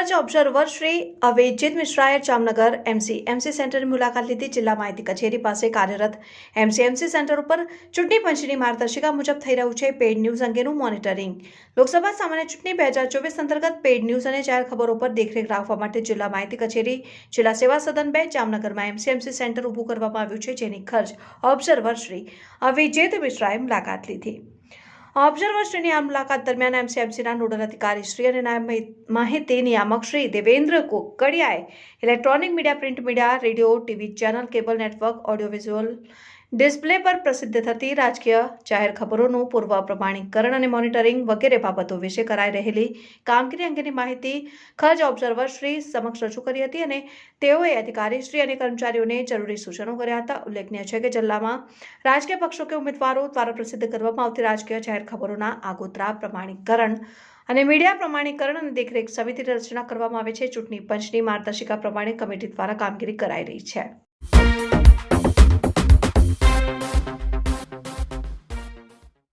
ખર્ચ ઓબ્ઝર્વર શ્રી અવેજિત મિશ્રાએ Jamnagar MC MC સેન્ટરની મુલાકાત લીધી. જિલ્લા માહિતી કચેરી પાસે કાર્યરત એમસી એમસી સેન્ટર ઉપર ચૂંટણી પંચની માર્ગદર્શિકા મુજબ થઈ રહ્યું છે પેડ ન્યૂઝ અંગેનું મોનિટરિંગ. લોકસભા સામાન્ય ચૂંટણી બે હજાર ચોવીસ અંતર્ગત પેડ ન્યૂઝ અને જાહેર ખબરો પર દેખરેખ રાખવા માટે જિલ્લા માહિતી કચેરી, જિલ્લા સેવા સદન બે, જામનગરમાં એમસીએમસી સેન્ટર ઊભું કરવામાં આવ્યું છે, જેની ખર્ચ ઓબ્ઝર્વર શ્રી અવિજેત મિશ્રાએ મુલાકાત લીધી. ઓબ્ઝર્વર શ્રીની આ મુલાકાત દરમિયાન એમસીએમસીના નોડલ અધિકારી શ્રી અને નાયબ માહિ- માહિતી નિયામક Shri Devendra કોકડિયાએ electronic media, print media, radio, TV channel, cable network, audio visual display પર પ્રસિદ્ધ થતી રાજકીય જાહેર ખબરોનું પૂર્વ પ્રમાણીકરણ અને મોનિટરિંગ વગેરે બાબતો વિશે કરાઈ રહેલી કામગીરી અંગેની માહિતી ખર્ચ ઓબ્ઝર્વર શ્રી સમક્ષ રજૂ કરી હતી અને તેઓએ અધિકારી શ્રી અને કર્મચારીઓને જરૂરી સૂચનો કર્યા હતા. ઉલ્લેખનીય છે કે જિલ્લામાં રાજકીય પક્ષો કે ઉમેદવારો દ્વારા પ્રસિદ્ધ કરવામાં આવતી રાજકીય જાહેર ખબરોના આગોતરા પ્રમાણીકરણ અને મીડિયા પ્રમાણીકરણ અને દેખરેખ સમિતિની રચના કરવામાં આવે છે. ચૂંટણી પંચની માર્ગદર્શિકા પ્રમાણે કમિટી દ્વારા કામગીરી કરાઈ રહી છે.